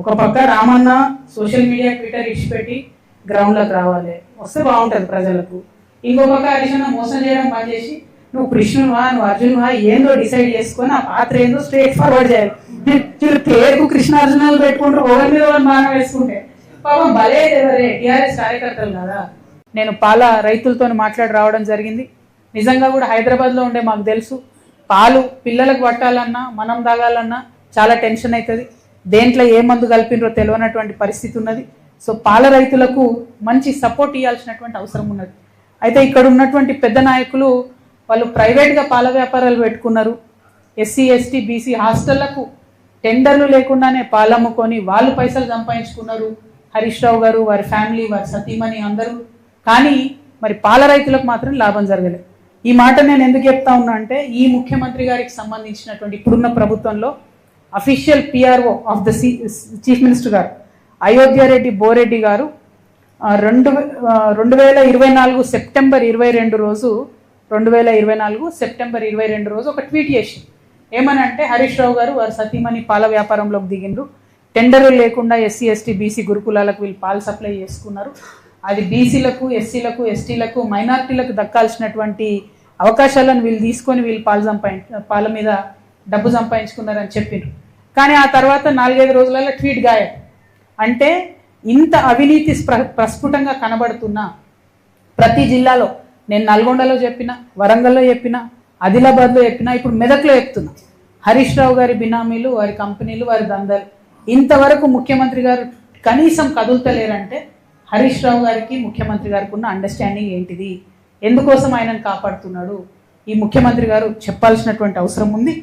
ఒక పక్క Ramanna social media Twitter ఇచ్చిపెట్టి గ్రౌండ్లోకి రావాలి. వస్తే బాగుంటుంది ప్రజలకు. ఇంకో పక్క హరిశన్న మోసం చేయడం బంద్ చేసి నువ్వు కృష్ణువా నువ్వు అర్జునువా ఏందో డిసైడ్ చేసుకొని ఆ పాత్ర ఏందో స్ట్రేట్ ఫార్వర్డ్ చేయాలి. మీరు పేరుకు కృష్ణార్జునాలు పెట్టుకుంటారు ఒకరి మీద ఒకరు మానం వేసుకుంటే. పాపం భలే ఎవరే టీఆర్ఎస్ కార్యకర్తలు కదా. నేను పాల రైతులతో మాట్లాడి రావడం జరిగింది. నిజంగా కూడా హైదరాబాద్లో ఉండే మాకు తెలుసు. పాలు పిల్లలకు పట్టాలన్నా మనం తాగాలన్నా చాలా టెన్షన్ అవుతుంది. దేంట్లో ఏ మందు కలిపినరో తెలియనటువంటి పరిస్థితి ఉన్నది. సో పాల రైతులకు మంచి సపోర్ట్ ఇవ్వాల్సినటువంటి అవసరం ఉన్నది. అయితే ఇక్కడ ఉన్నటువంటి పెద్ద నాయకులు వాళ్ళు ప్రైవేట్గా పాల వ్యాపారాలు పెట్టుకున్నారు. ఎస్సీ ఎస్టీ బీసీ హాస్టళ్ళకు టెండర్లు లేకుండానే పాలమ్ముకొని వాళ్ళు పైసలు సంపాదించుకున్నారు. హరీష్ రావు గారు వారి ఫ్యామిలీ వారి సతీమణి అందరూ. కానీ మరి పాల రైతులకు మాత్రం లాభం జరగలేదు. ఈ మాట నేను ఎందుకు చెప్తా ఉన్నా అంటే ఈ ముఖ్యమంత్రి గారికి సంబంధించినటువంటి ఇప్పుడున్న ప్రభుత్వంలో official PRO of the chief minister గారు. అయోధ్యారెడ్డి బోరెడ్డి గారు రెండు వే- రెండు వేల ఇరవై నాలుగు సెప్టెంబర్ ఇరవై రెండు రోజు రెండు వేల ఇరవై నాలుగు సెప్టెంబర్ ఇరవై రెండు రోజు ఒక ట్వీట్ చేసి ఏమనంటే హరీష్ రావు గారు వారి సతీమణి పాల వ్యాపారంలోకి దిగిండ్రు. టెండర్లు లేకుండా ఎస్సీ ఎస్టీ బీసీ గురుకులాలకు వీళ్ళు పాలు సప్లై చేసుకున్నారు. అది బీసీలకు ఎస్సీలకు ఎస్టీలకు మైనార్టీలకు దక్కాల్సినటువంటి అవకాశాలను వీళ్ళు తీసుకొని వీళ్ళు పాలు సంపాదించ పాల మీద డబ్బు సంపాదించుకున్నారని చెప్పిండ్రు కానీ ఆ తర్వాత నాలుగైదు రోజులలో ట్వీట్ గాయం అంటే ఇంత అవినీతి ప్ర ప్రస్ఫుటంగా కనబడుతున్నా ప్రతి జిల్లాలో నేను నల్గొండలో చెప్పిన వరంగల్లో చెప్పిన ఆదిలాబాద్లో చెప్పిన ఇప్పుడు మెదక్లో చెప్తున్నా. హరీష్ రావు గారి బినామీలు వారి కంపెనీలు వారి దందాలు. ఇంతవరకు ముఖ్యమంత్రి గారు కనీసం కదులుతలేరంటే హరీష్ రావు గారికి ముఖ్యమంత్రి గారికి ఉన్న అండర్స్టాండింగ్ ఏంటిది? ఎందుకోసం ఆయనను కాపాడుతున్నాడు? ఈ ముఖ్యమంత్రి గారు చెప్పాల్సినటువంటి అవసరం ఉంది.